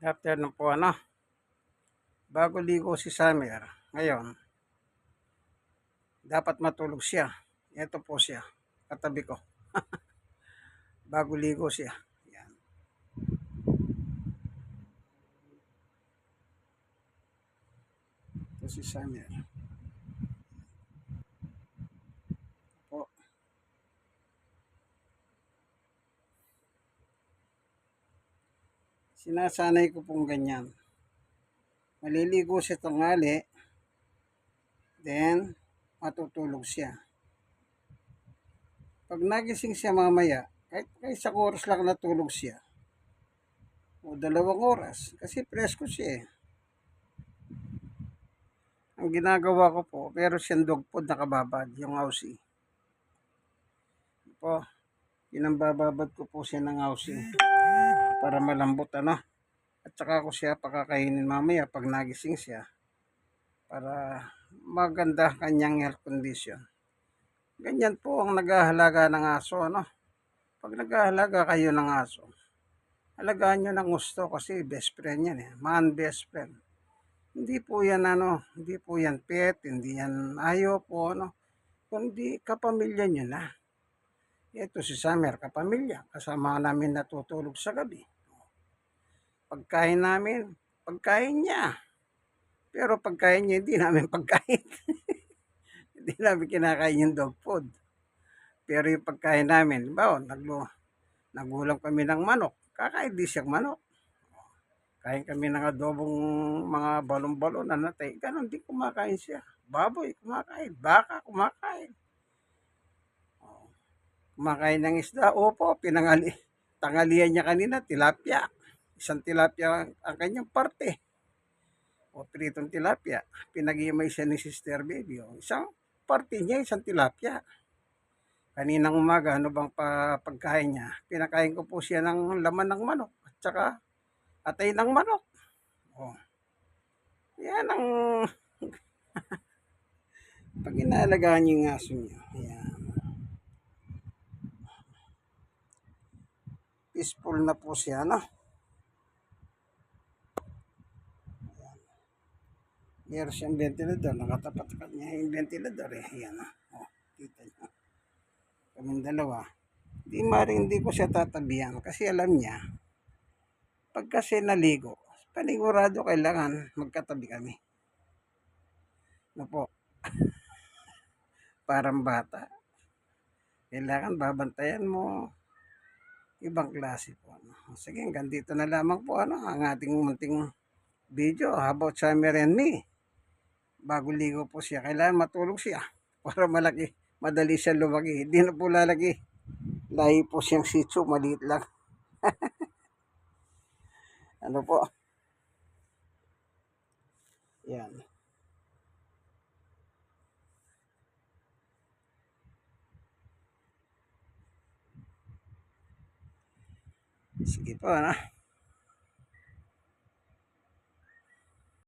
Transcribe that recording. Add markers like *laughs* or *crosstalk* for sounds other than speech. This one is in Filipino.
After na po ano. Bago ligo si Summer. Ngayon. Dapat matulog siya. Ito po siya. Katabi ko. *laughs* Bago ligo siya. Yan. Ito si Summer. Po. Sinasanay ko pong ganyan. Maliligo siya tanghali. Then, matutulog siya. Pag nagising siya mamaya, kahit, kahit oras lang natulog siya, o dalawang oras, kasi presko siya eh. Ang ginagawa ko po, pero siyang dog food nakababad, yung Aussie. Po, pinambababad ko po siya ng Aussie para malambot ano. At saka ko siya pakakainin mamaya pag nagising siya para maganda kanyang health condition. Ganyan po ang naghahalaga ng aso ano. Pag naghahalaga kayo ng aso, halagaan nyo ng gusto kasi best friend yan eh. Man best friend. Hindi po yan ano, hindi po yan pet, hindi yan ayo po ano. Kundi kapamilya nyo na. Ito si Summer, kapamilya. Kasama namin natutulog sa gabi. Pagkain namin, pagkain niya. Pero pagkain niya, hindi namin *laughs* pagkain. hindi namin kinakain yung dog food. Pero yung pagkain namin, ba, naglo, nagulang kami ng manok. Kakain di siyang manok. Kain kami ng adobong mga balon-balon na natay. Ganon, di kumakain siya. Baboy, kumakain. Baka, kumakain. Kumakain ng isda. Opo, pinangali. *laughs* Tangalian niya kanina, tilapia. Isang tilapia ang kanyang parte. O pritong tilapia. Pinag-iimay siya ni Sister Baby. O, isang parte niya, isang tilapia. Kaninang umaga, ano bang pa, pagkain niya? Pinakain ko po siya ng laman ng manok. At saka atay ng manok. O. Yan ang *laughs* pag inaalagaan niyo yung aso niyo. Yan. Peaceful na po siya, no? Ayan. Meron siyang ventilador. Nakatapat ka niya yung ventilador eh. Ayan, no? Oh, kita niyo. Kaming dalawa. Di maring hindi ko siya tatabihan kasi alam niya pag kasi naligo, panigurado kailangan magkatabi kami. No po. *laughs* Parang bata. Kailangan babantayan mo ibang klase po. Ano. Sige, hanggang dito na lamang po ano, ang ating munting video about Summer and me. Bago ligo po siya, kailangan matulog siya *laughs* para malaki, madali siya lumaki. Hindi na po lalaki. Lahi po siyang shih tzu, maliit lang. *laughs* ano po? Yan. Sige po, ano?